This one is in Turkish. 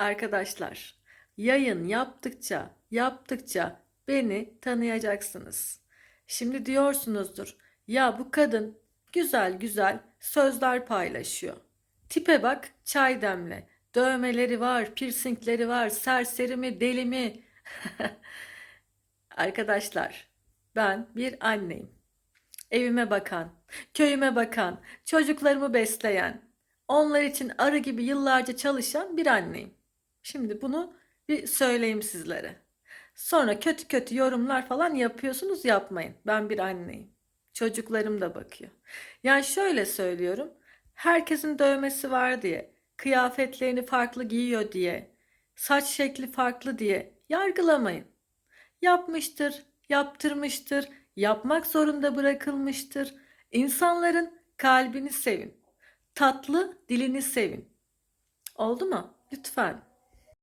Arkadaşlar, yayın yaptıkça, yaptıkça beni tanıyacaksınız. Şimdi diyorsunuzdur, ya bu kadın güzel güzel sözler paylaşıyor. Tipe bak, çay demle. Dövmeleri var, piercingleri var, serseri mi, deli mi? Arkadaşlar, ben bir anneyim. Evime bakan, köyüme bakan, çocuklarımı besleyen, onlar için arı gibi yıllarca çalışan bir anneyim. Şimdi bunu bir söyleyeyim sizlere. Sonra kötü kötü yorumlar falan yapıyorsunuz yapmayın. Ben bir anneyim. Çocuklarım da bakıyor. Yani şöyle söylüyorum. Herkesin dövmesi var diye, kıyafetlerini farklı giyiyor diye, saç şekli farklı diye yargılamayın. Yapmıştır, yaptırmıştır, yapmak zorunda bırakılmıştır. İnsanların kalbini sevin. Tatlı dilini sevin. Oldu mu? Lütfen.